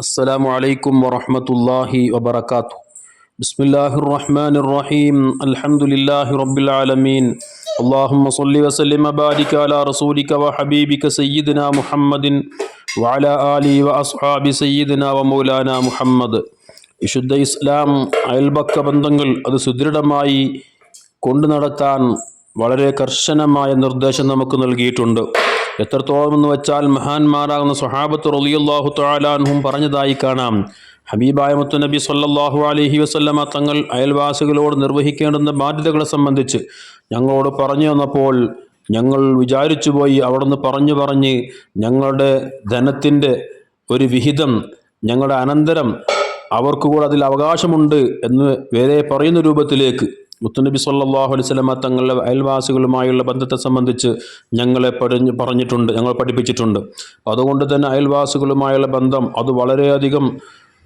السلام عليكم ورحمة الله وبركاته بسم الله الرحمن الرحيم الحمد لله رب العالمين اللهم صل وسلم وبارك على رسولك وحبيبك سيدنا محمد وعلى آله وأصحاب سيدنا ومولانا محمد വിശുദ്ധ ഇസ്ലാം അയൽപക്ക ബന്ധങ്ങൾ അത് സുദൃഢമായി കൊണ്ടു നടത്താൻ വളരെ കർശനമായ നിർദ്ദേശം നമുക്ക് നൽകിയിട്ടുണ്ട് എത്രത്തോളം എന്ന് വെച്ചാൽ മഹാന്മാരാകുന്ന സുഹാബത്ത് റളിയല്ലാഹു തലാൻഹും പറഞ്ഞതായി കാണാം. ഹബീബായ മുത്തുനബി സല്ലാഹു അലഹി വസല്ലമ തങ്ങൾ അയൽവാസികളോട് നിർവഹിക്കേണ്ടുന്ന ബാധ്യതകളെ സംബന്ധിച്ച് ഞങ്ങളോട് പറഞ്ഞു തന്നപ്പോൾ ഞങ്ങൾ വിചാരിച്ചു പോയി അവിടുന്ന് പറഞ്ഞു പറഞ്ഞ് ഞങ്ങളുടെ ധനത്തിന്റെ ഒരു വിഹിതം ഞങ്ങളുടെ അനന്തരം അവർക്ക് കൂടെ അതിൽ അവകാശമുണ്ട് എന്ന് വേറെ പറയുന്ന രൂപത്തിലേക്ക് മുത്തുനബി സല്ലാഹു അലൈഹി വസല്ലമ തങ്ങളുടെ അയൽവാസികളുമായുള്ള ബന്ധത്തെ സംബന്ധിച്ച് ഞങ്ങളെ പഠിഞ്ഞ് പറഞ്ഞിട്ടുണ്ട് ഞങ്ങൾ പഠിപ്പിച്ചിട്ടുണ്ട്. അതുകൊണ്ട് തന്നെ അയൽവാസികളുമായുള്ള ബന്ധം അത് വളരെയധികം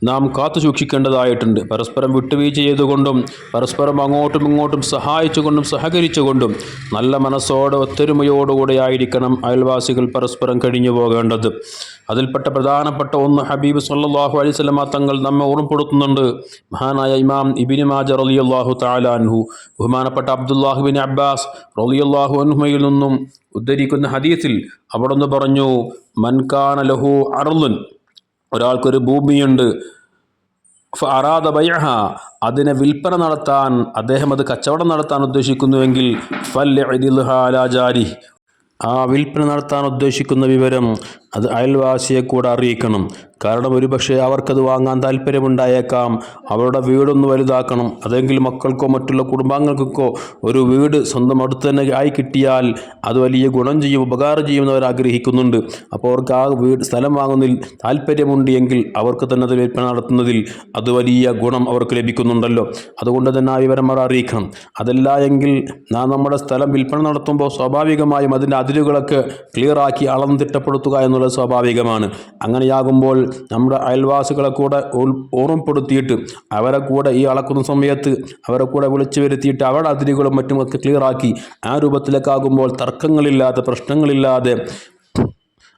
നാം കാത്തു സൂക്ഷിക്കേണ്ടതായിട്ടുണ്ട്. പരസ്പരം വിട്ടുവീഴ്ച ചെയ്തുകൊണ്ടും പരസ്പരം അങ്ങോട്ടും ഇങ്ങോട്ടും സഹായിച്ചുകൊണ്ടും സഹകരിച്ചുകൊണ്ടും നല്ല മനസ്സോടെ ഒത്തൊരുമയോടുകൂടെ ആയിരിക്കണം അയൽവാസികൾ പരസ്പരം കഴിഞ്ഞു പോകേണ്ടത്. അതിൽപ്പെട്ട പ്രധാനപ്പെട്ട ഒന്ന് ഹബീബ് സല്ലാഹു അലൈഹി വസല്ലമ തങ്ങൾ നമ്മെ ഓർമ്മപ്പെടുത്തുന്നുണ്ട്. മഹാനായ ഇമാം ഇബിന് മാജ റളിയല്ലാഹു തആല അൻഹു ബഹുമാനപ്പെട്ട അബ്ദുല്ലാഹു ബിൻ അബ്ബാസ് റളിയല്ലാഹു അൻഹുമയിൽ നിന്നും ഉദ്ധരിക്കുന്ന ഹദീസിൽ അവിടുന്ന് പറഞ്ഞു മൻകാന ലഹു അർലുൻ ഒരാൾക്കൊരു ഭൂമിയുണ്ട്. അറാദ ബൈഹ അതിനെ വിൽപ്പന നടത്താൻ അദ്ദേഹം അത് കച്ചവടം നടത്താൻ ഉദ്ദേശിക്കുന്നുവെങ്കിൽ ഫല്ലിഹാലാജാരി ആ വിൽപ്പന നടത്താൻ ഉദ്ദേശിക്കുന്ന വിവരം അത് അയൽവാസിയെ കൂടെ അറിയിക്കണം. കാരണം ഒരുപക്ഷെ അവർക്കത് വാങ്ങാൻ താല്പര്യമുണ്ടായേക്കാം അവരുടെ വീടൊന്ന് വലുതാക്കണം. അതെങ്കിൽ മക്കൾക്കോ മറ്റുള്ള കുടുംബാംഗങ്ങൾക്കോ ഒരു വീട് സ്വന്തം അടുത്ത് തന്നെ ആയി കിട്ടിയാൽ അത് വലിയ ഗുണം ചെയ്യും ഉപകാരം ചെയ്യുമെന്ന് ആഗ്രഹിക്കുന്നുണ്ട്. അപ്പോൾ അവർക്ക് ആ വീട് സ്ഥലം വാങ്ങുന്നതിൽ താല്പര്യമുണ്ട് എങ്കിൽ അവർക്ക് തന്നെ അത് വിൽപ്പന നടത്തുന്നതിൽ അത് വലിയ ഗുണം അവർക്ക് ലഭിക്കുന്നുണ്ടല്ലോ. അതുകൊണ്ട് തന്നെ ആ വിവരം അവർ അറിയിക്കണം. അതല്ല എങ്കിൽ നാം നമ്മുടെ സ്ഥലം വിൽപ്പന നടത്തുമ്പോൾ സ്വാഭാവികമായും അതിന്റെ അതിരുകളൊക്കെ ക്ലിയറാക്കി അളന്ന് തിട്ടപ്പെടുത്തുക എന്നുള്ളത് സ്വാഭാവികമാണ്. അങ്ങനെയാകുമ്പോൾ നമ്മുടെ അയൽവാസികളെ കൂടെ ഓർമ്മപ്പെടുത്തിയിട്ട് അവരെ കൂടെ ഈ അളക്കുന്ന സമയത്ത് അവരെ കൂടെ വിളിച്ചു വരുത്തിയിട്ട് അവരുടെ അതിരുകളും മറ്റുമൊക്കെ ക്ലിയറാക്കി ആ രൂപത്തിലേക്കാകുമ്പോൾ തർക്കങ്ങളില്ലാതെ പ്രശ്നങ്ങളില്ലാതെ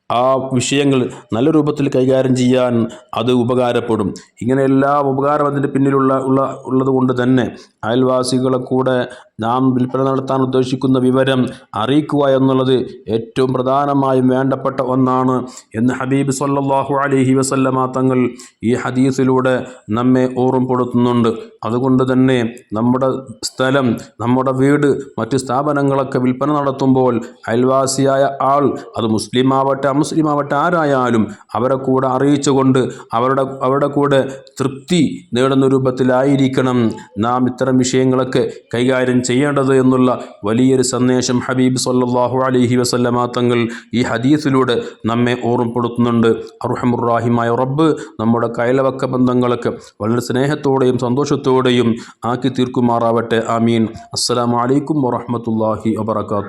ആ വിഷയങ്ങൾ നല്ല രൂപത്തിൽ കൈകാര്യം ചെയ്യാൻ അത് ഉപകാരപ്പെടും. ഇങ്ങനെ എല്ലാ ഉപകാരം അതിന്റെ പിന്നിലുള്ള ഉള്ള ഉള്ളത് കൊണ്ട് തന്നെ അയൽവാസികളെ കൂടെ നാം വിൽപ്പന നടത്താൻ ഉദ്ദേശിക്കുന്ന വിവരം അറിയിക്കുക എന്നുള്ളത് ഏറ്റവും പ്രധാനമായും വേണ്ടപ്പെട്ട ഒന്നാണ് എന്ന് ഹബീബ് സല്ലാഹു അലഹി വസല്ലമ തങ്ങൾ ഈ ഹദീസിലൂടെ നമ്മെ ഓർമ്മപ്പെടുത്തുന്നുണ്ട്. അതുകൊണ്ട് തന്നെ നമ്മുടെ സ്ഥലം നമ്മുടെ വീട് മറ്റ് സ്ഥാപനങ്ങളൊക്കെ വിൽപ്പന നടത്തുമ്പോൾ അയൽവാസിയായ ആൾ അത് മുസ്ലിം ആവട്ടെ അമുസ്ലിം ആവട്ടെ ആരായാലും അവരെ കൂടെ അറിയിച്ചുകൊണ്ട് അവരുടെ അവരുടെ കൂടെ തൃപ്തി നേടുന്ന രൂപത്തിലായിരിക്കണം നാം ഇത്തരം വിഷയങ്ങളൊക്കെ കൈകാര്യം ചെയ്യേണ്ടത് എന്നുള്ള വലിയൊരു സന്ദേശം ഹബീബ് സല്ലാഹു അലഹി വസല്ലമ തങ്ങൾ ഈ ഹദീസിലൂടെ നമ്മെ ഓർമ്മപ്പെടുത്തുന്നുണ്ട്. അർഹമുറാഹിമായ റബ്ബ് നമ്മുടെ കൈലവക്ക ബന്ധങ്ങളൊക്കെ വളരെ സ്നേഹത്തോടെയും സന്തോഷത്തോടെയും ആക്കി തീർക്കുമാറാവട്ടെ. ആമീൻ. അസ്സലാമു അലൈക്കും വറഹ്മത്തുള്ളാഹി വബറകാതുഹു.